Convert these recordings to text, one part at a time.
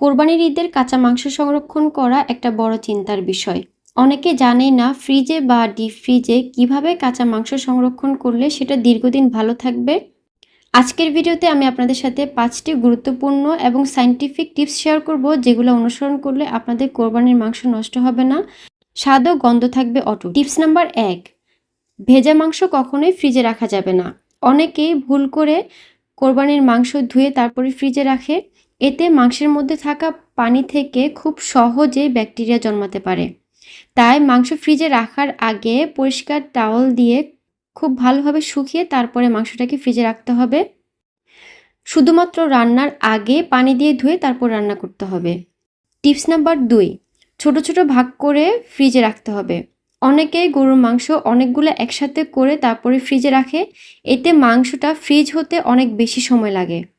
কোরবানির ঈদের কাঁচা মাংস সংরক্ষণ করা একটা বড় চিন্তার বিষয়। অনেকে জানেই না ফ্রিজে বা ডিপ ফ্রিজে কীভাবে কাঁচা মাংস সংরক্ষণ করলে সেটা দীর্ঘদিন ভালো থাকবে? আজকের ভিডিওতে আমি আপনাদের সাথে পাঁচটি গুরুত্বপূর্ণ এবং সাইন্টিফিক টিপস শেয়ার করব যেগুলো অনুসরণ করলে আপনাদের কোরবানির মাংস নষ্ট হবে না, স্বাদ ও গন্ধ থাকবে অটুট। টিপস নাম্বার এক, ভেজা মাংস কখনোই ফ্রিজে রাখা যাবে না। অনেকেই ভুল করে কোরবানির মাংস ধুয়ে তারপরে ফ্রিজে রাখে। এতে মাংসের মধ্যে থাকা পানি থেকে খুব সহজেই ব্যাকটেরিয়া জন্মাতে পারে। তাই মাংস ফ্রিজে রাখার আগে পরিষ্কার টাওয়াল দিয়ে খুব ভালোভাবে শুকিয়ে তারপরে মাংসটাকে ফ্রিজে রাখতে হবে। শুধুমাত্র রান্নার আগে পানি দিয়ে ধুয়ে তারপর রান্না করতে হবে। টিপস নাম্বার দুই, ছোট ছোট ভাগ করে ফ্রিজে রাখতে হবে। অনেকে গরুর মাংস অনেকগুলো একসাথে করে তারপরে ফ্রিজে রাখে। এতে মাংসটা ফ্রিজ হতে অনেক বেশি সময় লাগে।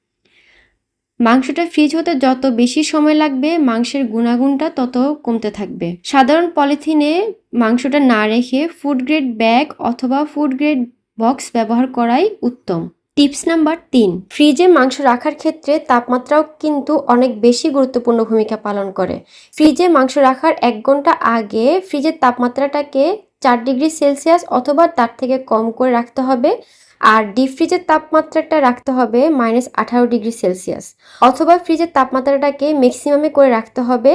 মাংসটা ফ্রিজ হতে যত বেশি সময় লাগবে, মাংসের গুণাগুণটা তত কমতে থাকবে। সাধারণ পলিথিনে মাংসটা না রেখে ফুড গ্রেড ব্যাগ অথবা ফুড গ্রেড বক্স ব্যবহার করাই উত্তম। টিপস নাম্বার তিন ফ্রিজে মাংস রাখার ক্ষেত্রে তাপমাত্রাও কিন্তু অনেক বেশি গুরুত্বপূর্ণ ভূমিকা পালন করে। ফ্রিজে মাংস রাখার এক ঘণ্টা আগে ফ্রিজের তাপমাত্রাটাকে চার ডিগ্রি সেলসিয়াস অথবা তার থেকে কম করে রাখতে হবে। আর ডিপ ফ্রিজের তাপমাত্রাটা রাখতে হবে মাইনাস আঠারো ডিগ্রি সেলসিয়াস অথবা ফ্রিজের তাপমাত্রাটাকে ম্যাক্সিমামে করে রাখতে হবে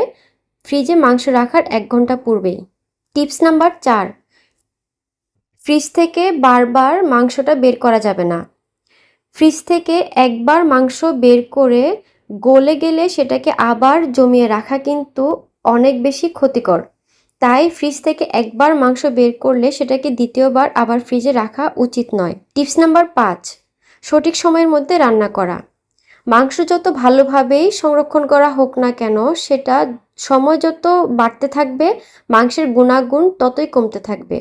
ফ্রিজে মাংস রাখার এক ঘণ্টা পূর্বেই। টিপস নাম্বার চার ফ্রিজ থেকে বারবার মাংসটা বের করা যাবে না। ফ্রিজ থেকে একবার মাংস বের করে গলে গেলে সেটাকে আবার জমিয়ে রাখা কিন্তু অনেক বেশি ক্ষতিকর। তাই ফ্রিজ থেকে একবার মাংস বের করলে সেটাকে দ্বিতীয়বার আবার ফ্রিজে রাখা উচিত নয়। টিপস নাম্বার পাঁচ, সঠিক সময়ের মধ্যে রান্না করা। মাংস যত ভালোভাবেই সংরক্ষণ করা হোক না কেন, সেটা সময় যত বাড়তে থাকবে, মাংসের গুণাগুণ ততই কমতে থাকবে।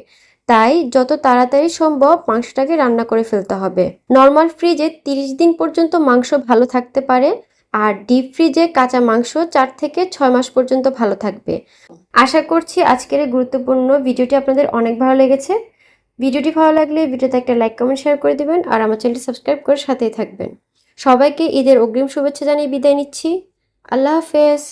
তাই যত তাড়াতাড়ি সম্ভব মাংসটাকে রান্না করে ফেলতে হবে। নর্মাল ফ্রিজে তিরিশ দিন পর্যন্ত মাংস ভালো থাকতে পারে আর ডিপ ফ্রিজে কাঁচা মাংস চার থেকে ছয় মাস পর্যন্ত ভালো থাকবে। আশা করছি আজকের এই গুরুত্বপূর্ণ ভিডিওটি আপনাদের অনেক ভালো লেগেছে। ভিডিওটি ভালো লাগলে ভিডিওতে একটা লাইক কমেন্ট শেয়ার করে দেবেন আর আমার চ্যানেলটি সাবস্ক্রাইব করে সাথেই থাকবেন। সবাইকে ঈদের অগ্রিম শুভেচ্ছা জানিয়ে বিদায় নিচ্ছি। আল্লাহ হাফেজ।